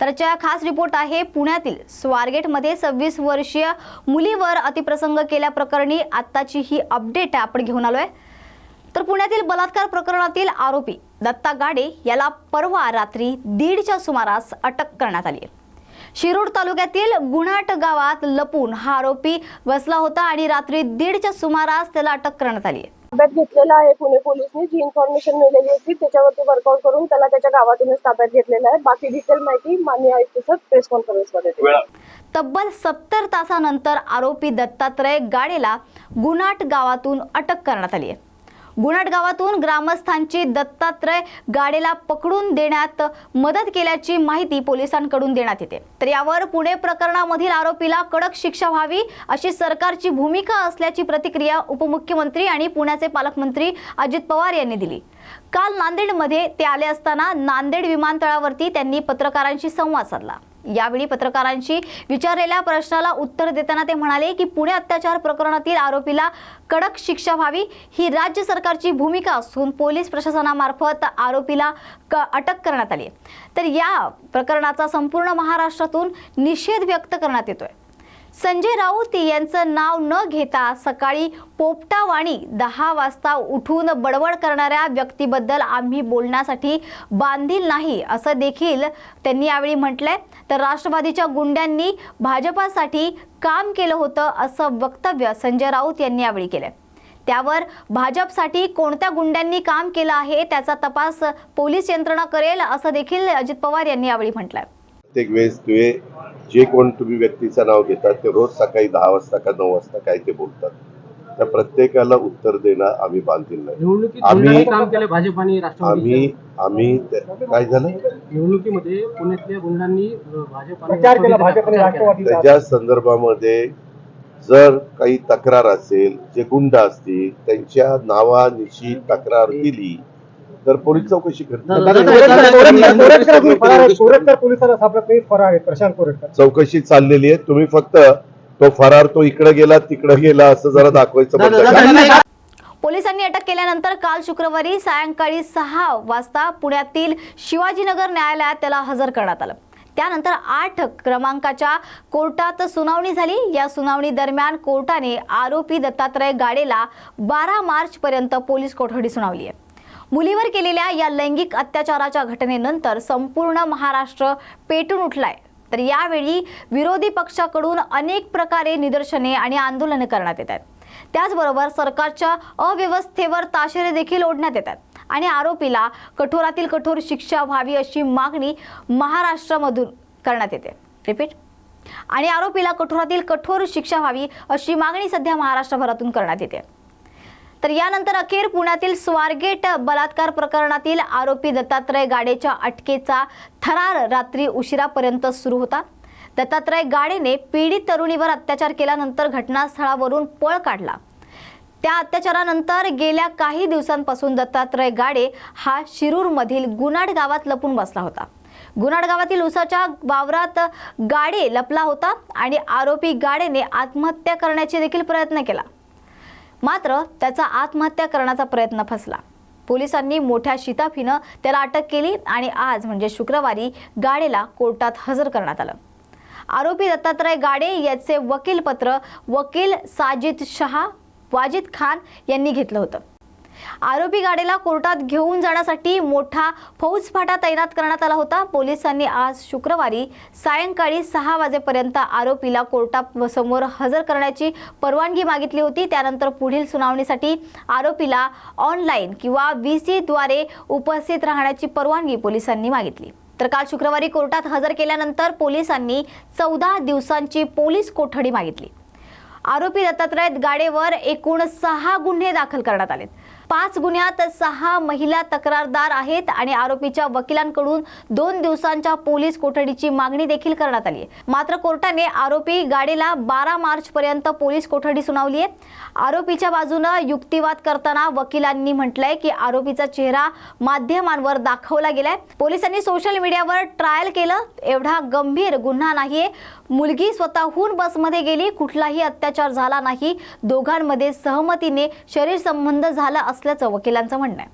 तरच्या खास रिपोर्ट आहे पुण्यातील. स्वारगेटमध्ये सव्वीस वर्षीय मुलीवर अतिप्रसंग केल्याप्रकरणी आत्ताची ही अपडेट आपण घेऊन आलोय. तर पुण्यातील बलात्कार प्रकरणातील आरोपी दत्ता गाडे याला परवा रात्री दीडच्या सुमारास अटक करण्यात आली आहे. शिरूर तालुक्यातील गुणाट गावात लपून हा आरोपी बसला होता आणि रात्री दीडच्या सुमारास त्याला अटक करण्यात आली आहे. ताब्यात घेतलेला आहे. पुणे पोलिसने जी इन्फॉर्मेशन मिळालेली होती त्याच्यावरती वर्कआउट करून त्याला त्याच्या गावातूनच ताब्यात घेतलेला आहे. बाकी डिटेल माहिती मान्य आयुक्त सर प्रेस कॉन्फरन्समध्ये. तब्बल सत्तर तासानंतर आरोपी दत्तात्रय गाडेला गुणाट गावातून अटक करण्यात आली आहे. गुणट गावातून ग्रामस्थांची दत्तात्रय गाडेला पकडून देण्यात मदत केल्याची माहिती पोलिसांकडून देण्यात येते. तर यावर पुणे प्रकरणामधील आरोपीला कडक शिक्षा व्हावी अशी सरकारची भूमिका असल्याची प्रतिक्रिया उपमुख्यमंत्री आणि पुण्याचे पालकमंत्री अजित पवार यांनी दिली. काल नांदेडमध्ये ते आले असताना नांदेड विमानतळावरती त्यांनी पत्रकारांशी संवाद साधला. यावेळी पत्रकारांशी विचारलेल्या प्रश्नाला उत्तर देताना ते म्हणाले की पुणे अत्याचार प्रकरणातील आरोपीला कडक शिक्षा व्हावी. ही राज्य सरकारची भूमिका असून पोलीस प्रशासनामार्फत आरोपीला क अटक करण्यात आली तर या प्रकरणाचा संपूर्ण महाराष्ट्रातून निषेध व्यक्त करण्यात येतोय. संजय राऊत यांचं नाव न घेता सकाळी पोपटावाणी दहा वाजता उठून बडबड करणाऱ्या व्यक्तीबद्दल आम्ही बोलण्यासाठी बांधील नाही असं देखील त्यांनी यावेळी म्हटलंय. तर राष्ट्रवादीच्या गुंड्यांनी भाजपासाठी काम केलं होतं असं वक्तव्य संजय राऊत यांनी यावेळी केलंय. त्यावर भाजपसाठी कोणत्या गुंड्यांनी काम केलं आहे त्याचा तपास पोलीस यंत्रणा करेल असं देखील अजित पवार यांनी यावेळी म्हटलंय. जे कोण तुम्ही व्यक्तीचं नाव घेतात ते रोज सकाळी दहा वाजता का नऊ वाजता काय ते बोलतात. त्या प्रत्येकाला उत्तर देणं आम्ही बांधील नाही. आम्ही- गुंडांनी काम केलं भाजप आणि राष्ट्रवादी आम्ही काय झालं? निवडणुकीमध्ये पुण्यातल्या गुंडांनी भाजप त्याच्या संदर्भामध्ये जर काही तक्रार असेल जे गुंड असतील त्यांच्या नावानिशी तक्रार दिली तर पोलीस चौकशी कोरटकर- फरार पोलिसांना सापडत आहेत प्रशांत कोरटकर चौकशी चाललेली आहे तुम्ही फक्त तो फरार तो इकडे गेला तिकडे गेला असं जरा दाखवायचं. पोलिसांनी अटक केल्यानंतर काल शुक्रवारी सायंकाळी सहा वाजता पुण्यातील शिवाजीनगर न्यायालयात त्याला हजर करण्यात आलं त्यानंतर आठ क्रमांकाच्या कोर्टात सुनावणी झाली या सुनावणी दरम्यान कोर्टाने आरोपी दत्तात्रय गाडेला बारा मार्च पर्यंत पोलीस कोठडी सुनावली आहे मुलीवर केलेल्या या लैंगिक अत्याचाराच्या घटनेनंतर संपूर्ण महाराष्ट्र पेटून उठलाय. तर यावेळी विरोधी पक्षाकडून अनेक प्रकारे निदर्शने आणि आंदोलने करण्यात येत आहेत. त्याचबरोबर सरकारच्या अव्यवस्थेवर ताशेरे देखील ओढण्यात येतात आणि आरोपीला कठोरातील कठोर शिक्षा व्हावी अशी मागणी महाराष्ट्रामधून करण्यात येते. रिपीट. आणि आरोपीला कठोरातील कठोर शिक्षा व्हावी अशी मागणी सध्या महाराष्ट्रभरातून करण्यात येते. तर यानंतर अखेर पुण्यातील स्वारगेट बलात्कार प्रकरणातील आरोपी दत्तात्रय गाडेच्या अटकेचा थरार रात्री उशिरापर्यंत सुरू होता. दत्तात्रय गाडेने पीडित तरुणीवर अत्याचार केल्यानंतर घटनास्थळावरून पळ काढला. त्या अत्याचारानंतर गेल्या काही दिवसांपासून दत्तात्रय गाडे हा शिरूरमधील गुनाड गावात लपून बसला होता. गुनाड गावातील उसाच्या वावरात गाडे लपला होता आणि आरोपी गाडेने आत्महत्या करण्याचे देखील प्रयत्न केला. मात्र त्याचा आत्महत्या करण्याचा प्रयत्न फसला. पोलिसांनी मोठ्या शिताफीनं त्याला अटक केली आणि आज म्हणजे शुक्रवारी गाडेला कोर्टात हजर करण्यात आलं. आरोपी दत्तात्रय गाडे याचे वकीलपत्र वकील साजिद शहा वाजिद खान यांनी घेतलं होतं. आरोपी गाडीला कोर्टात घेऊन जाण्यासाठी मोठा फौजफाटा तैनात करण्यात आला होता. पोलिसांनी आज शुक्रवारी सायंकाळी सहा वाजेपर्यंत आरोपीला कोर्टासमोर हजर करण्याची परवानगी मागितली होती. त्यानंतर पुढील सुनावणीसाठी आरोपीला ऑनलाईन किंवा व्ही सीद्वारे उपस्थित राहण्याची परवानगी पोलिसांनी मागितली. तर काल शुक्रवारी कोर्टात हजर केल्यानंतर पोलिसांनी चौदा दिवसांची पोलीस कोठडी मागितली. आरोपी दत्तात्रय गाडेवर एकूण सहा गुन्हे दाखल करण्यात आलेत. पाच गुन्ह्यात सहा महिला तक्रारदार आहेत आणि आरोपीच्या वकिलांकडून दोन दिवसांच्या पोलीस कोठडीची मागणी देखील करण्यात आली आहे. मात्र कोर्टाने आरोपी गाडीला बारा मार्च पर्यंत पोलीस कोठडी सुनावली आहे. आरोपीच्या बाजूनं युक्तिवाद करताना वकिलांनी म्हटलंय की आरोपीचा चेहरा माध्यमांवर दाखवला गेलाय. पोलिसांनी सोशल मीडियावर ट्रायल केलं. एवढा गंभीर गुन्हा नाहीये. मुलगी स्वतःहून बसमध्ये गेली. कुठलाही अत्याचार झाला नाही. दोघांमध्ये सहमतीने शरीर संबंध झाला असल्याचं वकिलांचं म्हणणं आहे.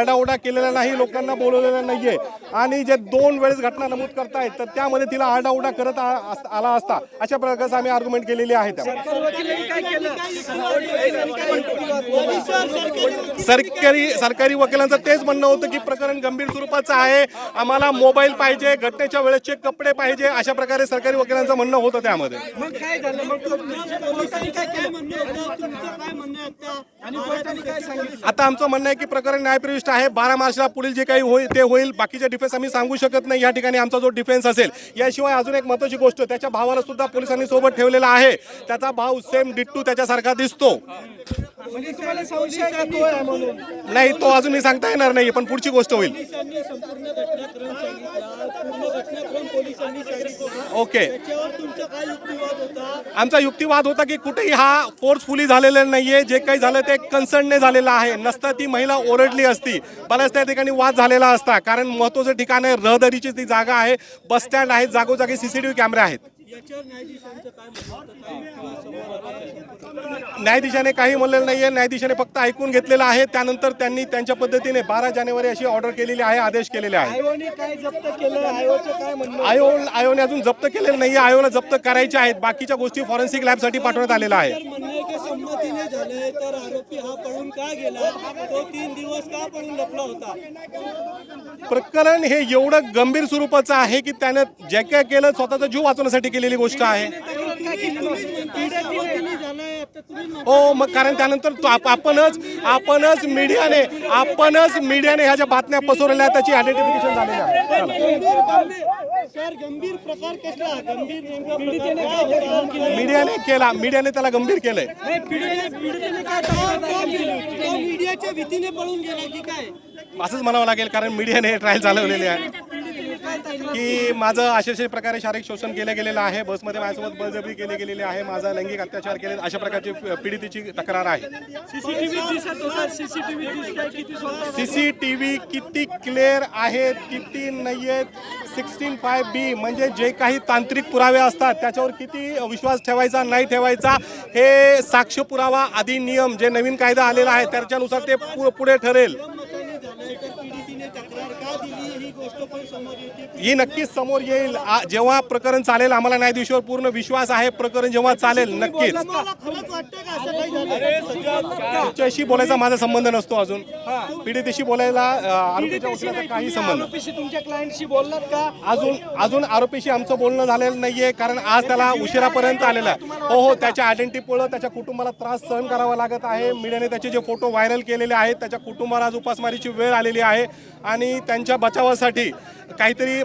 आरडाओरडा केलेला नाही लोकांना बोलवलेलं नाहीये. आणि जे दोन वेळेस घटना नमूद करतायत तर त्यामध्ये तिला आरडाओरडा करत आला असता. अशा प्रकारचं आम्ही आर्ग्युमेंट केलेली आहे त्या सरकारी सरकारी वकिलांचं तेच म्हणणं होतं की प्रकरण गंभीर स्वरूपाचं आहे. आम्हाला मोबाईल पाहिजे घटनेच्या वेळेसचे कपडे पाहिजे अशा प्रकारे सरकारी वकिलांचं म्हणणं होतं त्यामध्ये. आता आमचं म्हणणं आहे की प्रकरण न्यायप्रविष्ट आहे. बारा मार्चला पुढील जे काही होईल ते होईल. बाकीचे डिफेन्स आम्ही सांगू शकत नाही. या ठिकाणी आमचा जो डिफेन्स असेल याशिवाय अजून एक महत्वाची गोष्ट त्याच्या भावाला सुद्धा पोलिसांनी सोबत ठेवलेला आहे. त्याचा भाव सेम डिट्टू त्याच्यासारखा दिसतो. नाही तो अजून मी सांगता येणार नाही पण पुढची गोष्ट होईल. ओके आमचा युक्तिवाद होता की कुठेही हा फोर्सफुली झालेला नाहीये. जे काही झालं ते कन्सर्नने झालेलं आहे. नसता ती महिला ओरडली असती. बऱ्याच त्या ठिकाणी वाद झालेला असता. कारण महत्वाचं ठिकाण आहे रहदारीची ती जागा आहे. बस स्टँड आहे जागोजागी सीसीटीव्ही कॅमेरे आहेत. न्यायाधीशाने काही म्हणलेलं नाहीये. न्यायाधीशाने फक्त ऐकून घेतलेलं आहे. त्यानंतर त्यांनी त्यांच्या पद्धतीने बारा जानेवारी अशी ऑर्डर केलेली आहे आदेश केलेले आहे? आयो आयोने अजून जप्त केलेलं नाहीये. आयोला जप्त करायचे आहेत. बाकीच्या गोष्टी फॉरेन्सिक लॅबसाठी पाठवण्यात आलेल्या आहे संमतीने झालंय तर आरोपी हा पळून का गेला? तो तीन दिवस का पळून लपला होता? प्रकरण हे एवढं गंभीर स्वरूपाचं आहे की त्यानं जे काय केलं स्वतःचा जीव वाचवण्यासाठी केलेली गोष्ट आहे. हो मग कारण त्यानंतर आपणच आपणच मीडियाने आपणच मीडियाने ह्या ज्या बातम्या पसरवल्या त्याची आयडेंटिफिकेशन झालेली आहे. गंभीर गंभीर सर गंभीर प्रकार कसला गंभीर नेमका? मीडियाने केला. मीडियाने त्याला गंभीर केलंय. मीडियाच्या भीतीने पळून गेला की काय? असंच म्हणावं लागेल कारण मीडियाने ट्रायल चालवलेली आहे. की माझं अशा अशा प्रकारे शारीरिक शोषण केलं गेलेलं आहे. बसमध्ये माझ्यासोबत बळजबरी केली गेलेली आहे. माझा लैंगिक अत्याचार केले अशा प्रकारची पीडितेची तक्रार आहे. सीसीटीव्ही किती क्लिअर आहेत किती नाही आहेत सिक्स्टीन फाय बी म्हणजे जे काही तांत्रिक पुरावे असतात त्याच्यावर किती विश्वास ठेवायचा नाही ठेवायचा हे साक्ष पुरावा अधिनियम जे नवीन कायदा आलेला आहे त्याच्यानुसार ते पु- पुढे ठरेल मताने झालंय तर पीडितीने तक्रार का दिली ही गोष्ट पण समोर येते ही नक्कीच समोर येईल. जेव्हा प्रकरण चालेल आम्हाला न्यायाधीशावर पूर्ण विश्वास आहे प्रकरण जेव्हा चालेल नक्कीच. तिच्याशी बोलायचा माझा संबंध नसतो अजून. पीडितेशी बोलायला काही संबंध आरोपीशी तुमच्या क्लायंटशी बोललात का? अजून अजून आरोपीशी आमचं बोलणं झालेलं नाहीये कारण आज त्याला उशिरापर्यंत आलेला आहे. हो हो त्याच्या आयडेंटिटीमुळं त्याच्या कुटुंबाला त्रास सहन करावा लागत आहे. मीडियाने त्याचे जे फोटो व्हायरल केलेले आहेत त्याच्या कुटुंबाला आज उपासमारीची वेळ आलेली आहे. आणि त्यांच्या बचावासाठी काहीतरी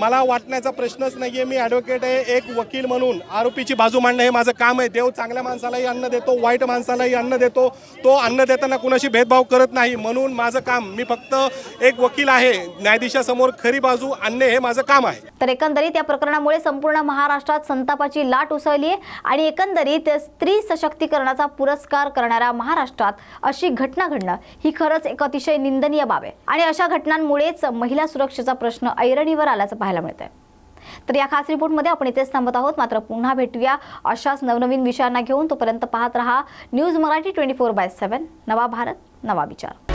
मला वाटण्याचा प्रश्नच नाही आहे मी ॲडव्होकेट आहे एक वकील म्हणून. आरोपीची बाजू मांडणं हे माझं काम आहे. देव चांगल्या माणसालाही अन्न देतो वाईट माणसालाही अन्न देतो. तो अन्न देताना कुणाशी भेदभाव करत नाही. म्हणून माझं काम मी फक्त एक वकील आहे. न्यायाधीशासमोर खरी बाजू आणणे हे माझं काम आहे. तर एकंदरीत या प्रकरणामुळे संपूर्ण महाराष्ट्रात संतापाची लाट उसळली आहे आणि एकंदरीत स्त्री सशक्तीकरणाचा पुरस्कार करणाऱ्या महाराष्ट्रात अशी घटना घडणं ही खरंच एक अतिशय निंदनीय बाब आहे. आणि अशा घटनांमुळेच महिला सुरक्षेचा प्रश्न ऐरणीवर आल्याचं पाहायला मिळतंय. तर या खास रिपोर्टमध्ये आपण इथेच थांबत आहोत. मात्र पुन्हा भेटूया अशाच नवनवीन विषयांना घेऊन. तोपर्यंत पाहत रहा news Marathi twenty four by seven. नवा भारत नवा विचार.